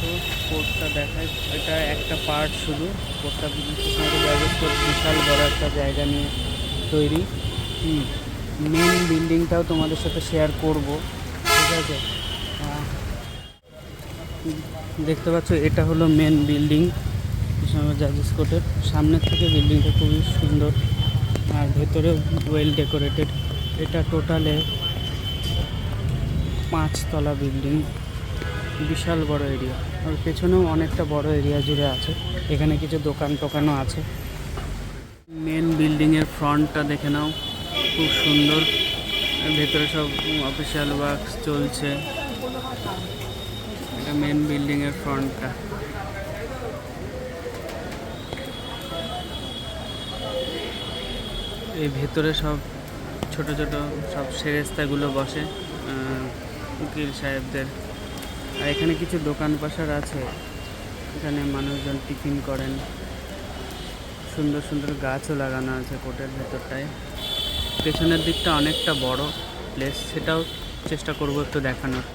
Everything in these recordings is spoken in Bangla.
দেখো কোর্টটা দেখায় এটা একটা পার্ট শুধু। কোর্ট বিশাল বড় একটা জায়গা নিয়ে তৈরি। মেন বিল্ডিংটাও তোমাদের সাথে শেয়ার করব। ঠিক আছে? দেখতে পাচ্ছ, এটা হলো মেন বিল্ডিং জাজেস কোর্টের সামনের থেকে বিল্ডিংটা খুবই সুন্দর। আর ভেতরে ওয়েল ডেকোরেটেড এটা টোটালে পাঁচতলা বিল্ডিং বিশাল বড় এরিয়া। আর পেছনেও অনেকটা বড় এরিয়া জুড়ে আছে। এখানে কিছু দোকান টোকানও আছে। মেন বিল্ডিংয়ের ফ্রন্টটা দেখে নাও। খুব সুন্দর। ভেতরে সব অফিসিয়াল ওয়ার্ক চলছে। এটা মেন বিল্ডিংয়ের ফ্রন্টটা এই ভেতরে সব ছোট ছোট সব সেরেস্তাগুলো বসে উকিল সাহেবদের। আর এখানে কিছু দোকান পাশার আছে। এখানে মানুষজন টিফিন করেন। সুন্দর সুন্দর গাছও লাগানো আছে কোর্টের ভেতরটায়। পেছনের দিকটা অনেকটা বড় প্লেস সেটাও চেষ্টা করব একটু দেখানোর।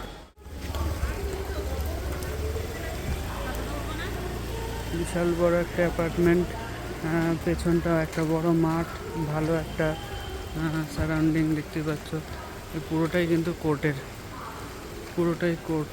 বিশাল বড় একটা অ্যাপার্টমেন্ট পেছনটাও একটা বড় মাঠ, ভালো একটা সারাউন্ডিং দেখতে পাচ্ছ। পুরোটাই কিন্তু কোর্টের পুরোটাই কোর্ট